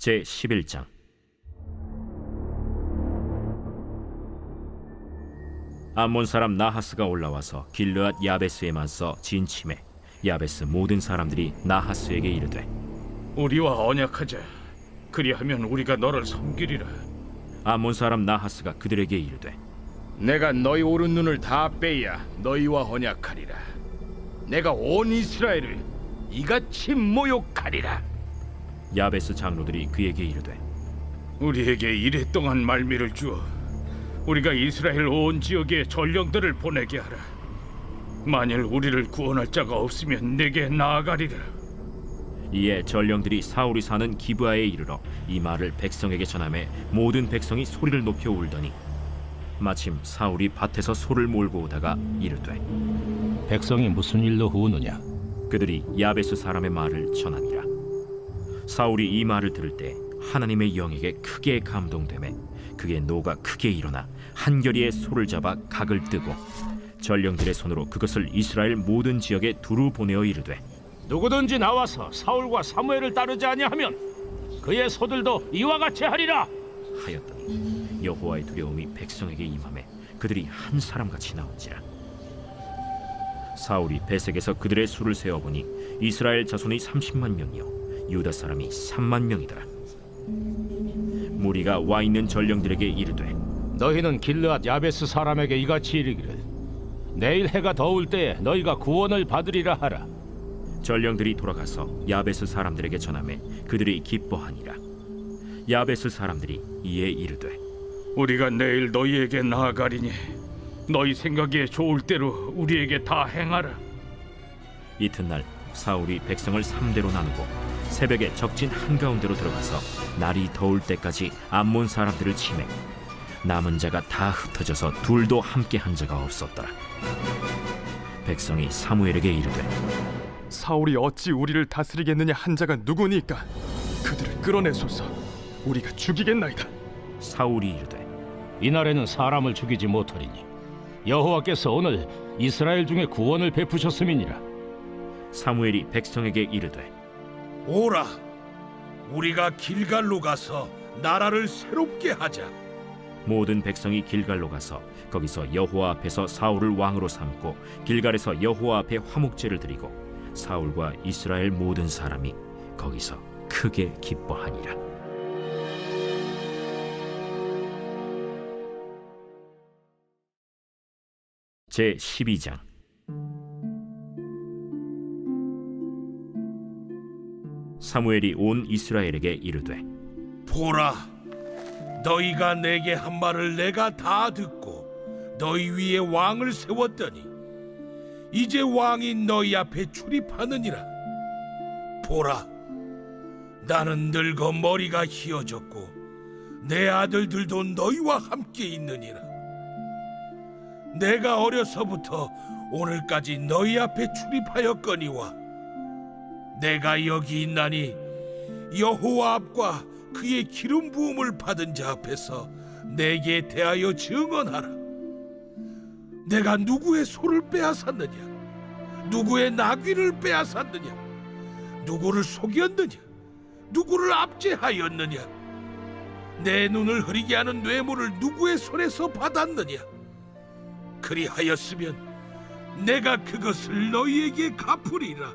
제 11장 암몬 사람 나하스가 올라와서 길르앗 야베스에 맞서 진침해 야베스 모든 사람들이 나하스에게 이르되 우리와 언약하자. 그리하면 우리가 너를 섬기리라. 암몬 사람 나하스가 그들에게 이르되 내가 너희 오른 눈을 다 빼야 너희와 언약하리라. 내가 온 이스라엘을 이같이 모욕하리라. 야베스 장로들이 그에게 이르되 우리에게 이래 동안 말미를 주어 우리가 이스라엘 온 지역에 전령들을 보내게 하라. 만일 우리를 구원할 자가 없으면 내게 나아가리라. 이에 전령들이 사울이 사는 기브아에 이르러 이 말을 백성에게 전하매 모든 백성이 소리를 높여 울더니 마침 사울이 밭에서 소를 몰고 오다가 이르되 백성이 무슨 일로 우느냐? 그들이 야베스 사람의 말을 전하니라 사울이 이 말을 들을 때 하나님의 영에게 크게 감동되매 그의 노가 크게 일어나 한결이의 소를 잡아 각을 뜨고 전령들의 손으로 그것을 이스라엘 모든 지역에 두루 보내어 이르되 누구든지 나와서 사울과 사무엘을 따르지 아니하면 그의 소들도 이와 같이 하리라. 하였더니 여호와의 두려움이 백성에게 임함에 그들이 한 사람같이 나온지라 사울이 베색에서 그들의 수를 세어보니 이스라엘 자손이 30만 명이요 유다 사람이 3만 명이더라 무리가 와 있는 전령들에게 이르되 너희는 길르앗 야베스 사람에게 이같이 이르기를 내일 해가 더울 때에 너희가 구원을 받으리라 하라. 전령들이 돌아가서 야베스 사람들에게 전하매 그들이 기뻐하니라 야베스 사람들이 이에 이르되 우리가 내일 너희에게 나아가리니 너희 생각에 좋을 대로 우리에게 다 행하라. 이튿날 사울이 백성을 삼대로 나누고 새벽에 적진 한가운데로 들어가서 날이 더울 때까지 암몬 사람들을 치매. 남은 자가 다 흩어져서 둘도 함께 한 자가 없었더라. 백성이 사무엘에게 이르되 사울이 어찌 우리를 다스리겠느냐 한 자가 누구니까? 그들을 끌어내소서. 우리가 죽이겠나이다 사울이 이르되 이날에는 사람을 죽이지 못하리니 여호와께서 오늘 이스라엘 중에 구원을 베푸셨음이니라. 사무엘이 백성에게 이르되 오라 우리가 길갈로 가서 나라를 새롭게 하자. 모든 백성이 길갈로 가서 거기서 여호와 앞에서 사울을 왕으로 삼고 길갈에서 여호와 앞에 화목제를 드리고 사울과 이스라엘 모든 사람이 거기서 크게 기뻐하니라. 제 12장 사무엘이 온 이스라엘에게 이르되 보라 너희가 내게 한 말을 내가 다 듣고 너희 위에 왕을 세웠더니 이제 왕이 너희 앞에 출입하느니라. 보라 나는 늙어 머리가 희어졌고 내 아들들도 너희와 함께 있느니라. 내가 어려서부터 오늘까지 너희 앞에 출입하였거니와 내가 여기 있나니 여호와 앞과 그의 기름 부음을 받은 자 앞에서 내게 대하여 증언하라. 내가 누구의 소를 빼앗았느냐? 누구의 나귀를 빼앗았느냐? 누구를 속였느냐? 누구를 압제하였느냐? 내 눈을 흐리게 하는 뇌물을 누구의 손에서 받았느냐? 그리하였으면 내가 그것을 너희에게 갚으리라.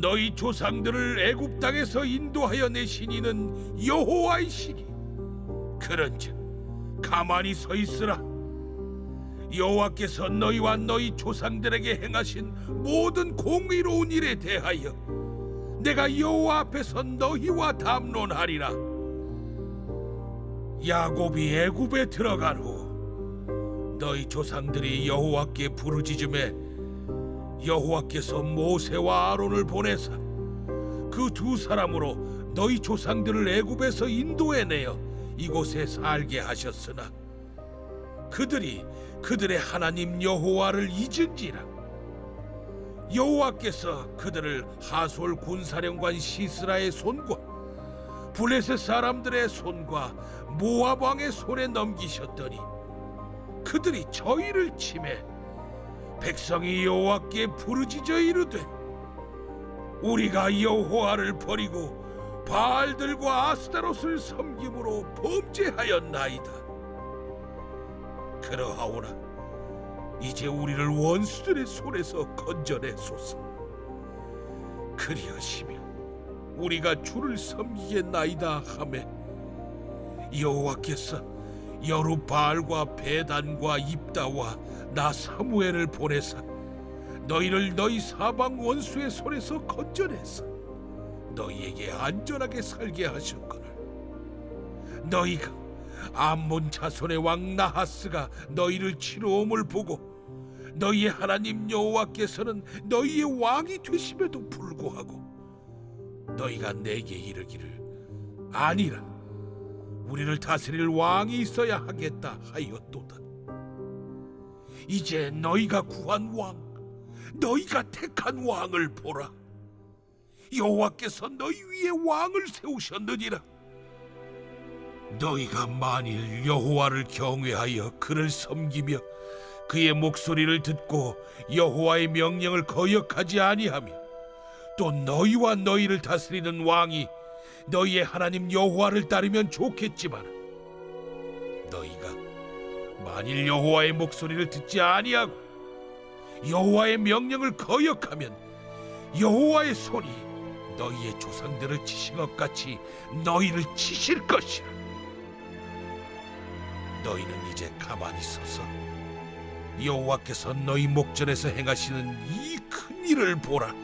너희 조상들을 애굽 땅에서 인도하여 내신 이는 여호와이시니 그런즉 가만히 서 있으라. 여호와께서 너희와 너희 조상들에게 행하신 모든 공의로운 일에 대하여 내가 여호와 앞에서 너희와 담론하리라. 야곱이 애굽에 들어간 후 너희 조상들이 여호와께 부르짖음에 여호와께서 모세와 아론을 보내사 그 두 사람으로 너희 조상들을 애굽에서 인도해 내어 이곳에 살게 하셨으나 그들이 그들의 하나님 여호와를 잊은지라. 여호와께서 그들을 하솔 군사령관 시스라의 손과 블레셋 사람들의 손과 모압 왕의 손에 넘기셨더니 그들이 저희를 침해 백성이 여호와께 부르짖어 이르되 우리가 여호와를 버리고 바알들과 아스타롯을 섬김으로 범죄하였나이다. 그러하오나 이제 우리를 원수들의 손에서 건져내소서. 그리하시면 우리가 주를 섬기겠나이다 하매 여호와께서 여루바알과 베단과 입다와 나 사무엘을 보내사. 너희를 너희 사방 원수의 손에서 건져내서 너희에게 안전하게 살게 하셨거늘. 너희가 암몬 자손의 왕 나하스가 너희를 치러옴을 보고 너희의 하나님 여호와께서는 너희의 왕이 되심에도 불구하고 너희가 내게 이르기를 아니라 우리를 다스릴 왕이 있어야 하겠다 하였도다. 이제 너희가 구한 왕 너희가 택한 왕을 보라. 여호와께서 너희 위에 왕을 세우셨느니라. 너희가 만일 여호와를 경외하여 그를 섬기며 그의 목소리를 듣고 여호와의 명령을 거역하지 아니하며 또 너희와 너희를 다스리는 왕이 너희의 하나님 여호와를 따르면 좋겠지만 너희가 만일 여호와의 목소리를 듣지 아니하고 여호와의 명령을 거역하면 여호와의 손이 너희의 조상들을 치신 것 같이 너희를 치실 것이라. 너희는 이제 가만히 서서 여호와께서 너희 목전에서 행하시는 이 큰 일을 보라.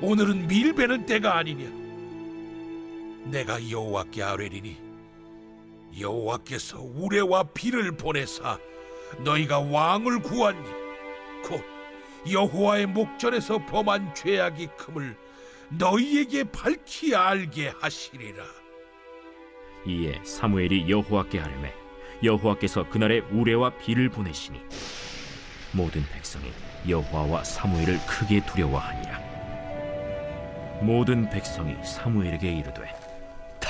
오늘은 밀베는 때가 아니냐 내가 여호와께 아뢰리니 여호와께서 우레와 비를 보내사 너희가 왕을 구하니 곧 여호와의 목전에서 범한 죄악이 큼을 너희에게 밝히 알게 하시리라. 이에 사무엘이 여호와께 아뢰매 여호와께서 그날에 우레와 비를 보내시니 모든 백성이 여호와와 사무엘을 크게 두려워하니라. 모든 백성이 사무엘에게 이르되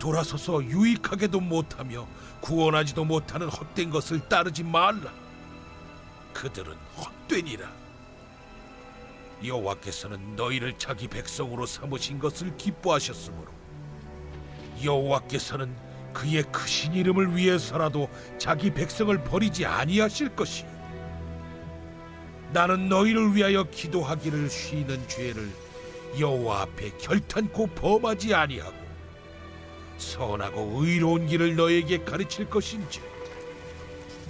돌아서서 유익하게도 못하며 구원하지도 못하는 헛된 것을 따르지 말라. 그들은 헛되니라. 여호와께서는 너희를 자기 백성으로 삼으신 것을 기뻐하셨으므로 여호와께서는 그의 크신 이름을 위해서라도 자기 백성을 버리지 아니하실 것이요. 나는 너희를 위하여 기도하기를 쉬는 죄를 여호와 앞에 결탄코 범하지 아니하고 선하고 의로운 길을 너에게 가르칠 것인지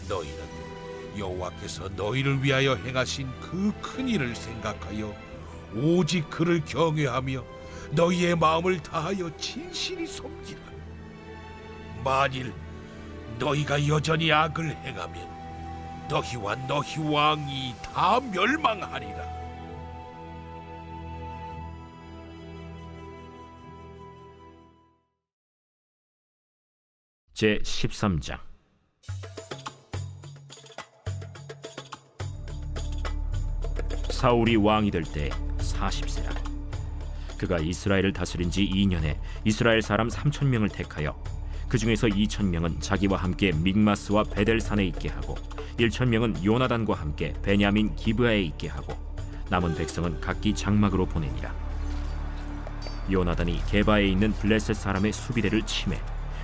너희는 여호와께서 너희를 위하여 행하신 그 큰 일을 생각하여 오직 그를 경외하며 너희의 마음을 다하여 진실이 섬기라 만일 너희가 여전히 악을 행하면 너희와 너희 왕이 다 멸망하리라. 제 13장. 사울이 왕이 될 때 40세라. 그가 이스라엘을 다스린 지 2년에 이스라엘 사람 3천 명을 택하여 그 중에서 2천 명은 자기와 함께 믹마스와 베델산에 있게 하고 1천 명은 요나단과 함께 베냐민 기브아에 있게 하고 남은 백성은 각기 장막으로 보내니라. 요나단이 게바에 있는 블레셋 사람의 수비대를 침해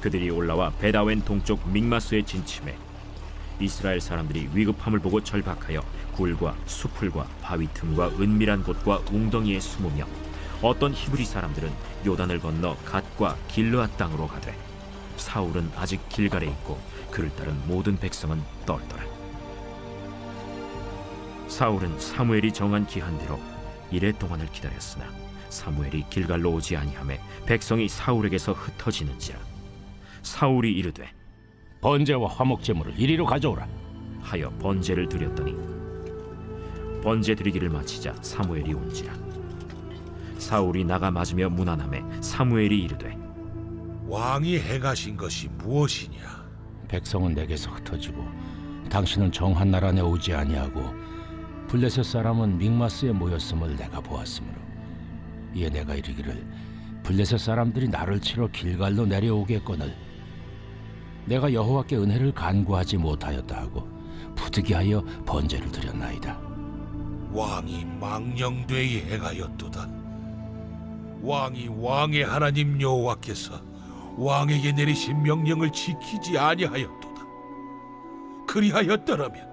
그들이 올라와 베다웬 동쪽 믹마스에 진침해 이스라엘 사람들이 위급함을 보고 절박하여 굴과 수풀과 바위 틈과 은밀한 곳과 웅덩이에 숨으며 어떤 히브리 사람들은 요단을 건너 갓과 길르앗 땅으로 가되 사울은 아직 길갈에 있고 그를 따른 모든 백성은 떨더라. 사울은 사무엘이 정한 기한대로 이래 동안을 기다렸으나 사무엘이 길갈로 오지 아니하매 백성이 사울에게서 흩어지는지라 사울이 이르되 번제와 화목 제물을 이리로 가져오라. 하여 번제를 드렸더니 번제 드리기를 마치자 사무엘이 온지라 사울이 나가 맞으며 무난함에 사무엘이 이르되 왕이 행하신 것이 무엇이냐? 백성은 내게서 흩어지고 당신은 정한 나라 내 오지 아니하고 블레셋 사람은 믹마스에 모였음을 내가 보았으므로 이에 내가 이르기를 블레셋 사람들이 나를 치러 길갈로 내려오겠거늘 내가 여호와께 은혜를 간구하지 못하였다 하고 부득이하여 번제를 드렸나이다 왕이 망령되이 행하였도다. 왕이 왕의 하나님 여호와께서 왕에게 내리신 명령을 지키지 아니하였도다. 그리하였더라면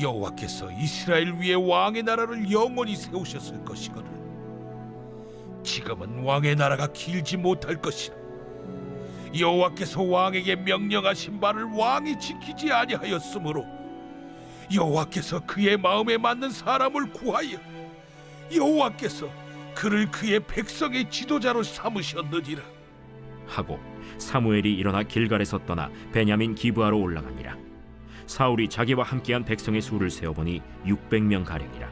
여호와께서 이스라엘 위에 왕의 나라를 영원히 세우셨을 것이거늘. 지금은 왕의 나라가 길지 못할 것이라. 여호와께서 왕에게 명령하신 바를 왕이 지키지 아니하였으므로 여호와께서 그의 마음에 맞는 사람을 구하여 여호와께서 그를 그의 백성의 지도자로 삼으셨느니라. 하고 사무엘이 일어나 길갈에서 떠나 베냐민 기브아로 올라가니라 사울이 자기와 함께한 백성의 수를 세어보니 600명 가량이라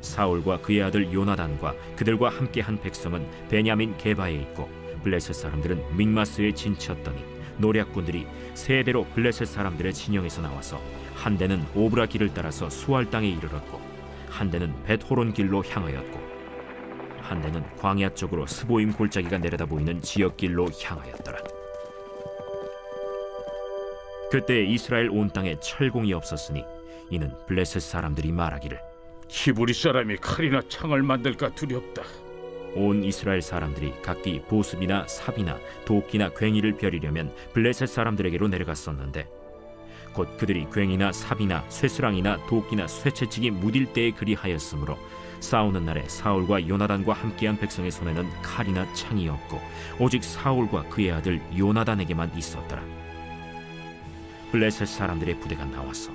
사울과 그의 아들 요나단과 그들과 함께한 백성은 베냐민 게바에 있고 블레셋 사람들은 믹마스에 진쳤더니 노략군들이 세 대로 블레셋 사람들의 진영에서 나와서 한 대는 오브라 길을 따라서 수알 땅에 이르렀고 한 대는 벳호론 길로 향하였고 한 대는 광야 쪽으로 스보임 골짜기가 내려다 보이는 지역 길로 향하였더라. 그때 이스라엘 온 땅에 철공이 없었으니 이는 블레셋 사람들이 말하기를 히브리 사람이 칼이나 창을 만들까 두렵다. 온 이스라엘 사람들이 각기 보습이나 삽이나 도끼나 괭이를 벼리려면 블레셋 사람들에게로 내려갔었는데 곧 그들이 괭이나 삽이나 쇠스랑이나 도끼나 쇠채찍이 무딜 때에 그리하였으므로 싸우는 날에 사울과 요나단과 함께한 백성의 손에는 칼이나 창이 없고 오직 사울과 그의 아들 요나단에게만 있었더라. 블레셋 사람들의 부대가 나와서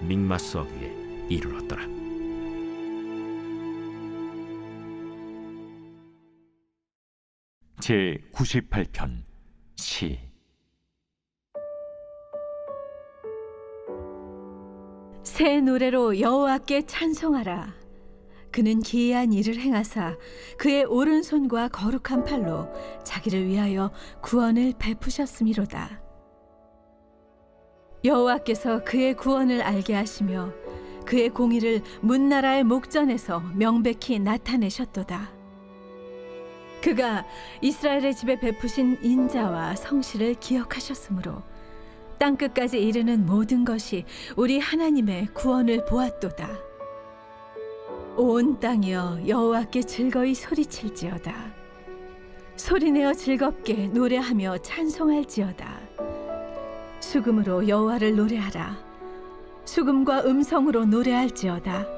믹마스 어귀에 이르렀더라 제 98편 시 새 노래로 여호와께 찬송하라. 그는 기이한 일을 행하사 그의 오른손과 거룩한 팔로 자기를 위하여 구원을 베푸셨음이로다. 여호와께서 그의 구원을 알게 하시며 그의 공의를 문나라의 목전에서 명백히 나타내셨도다. 그가 이스라엘의 집에 베푸신 인자와 성실을 기억하셨으므로 땅 끝까지 이르는 모든 것이 우리 하나님의 구원을 보았도다. 온 땅이여 여호와께 즐거이 소리칠지어다. 소리내어 즐겁게 노래하며 찬송할지어다. 수금으로 여호와를 노래하라. 수금과 음성으로 노래할지어다.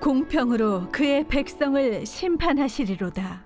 공평으로 그의 백성을 심판하시리로다.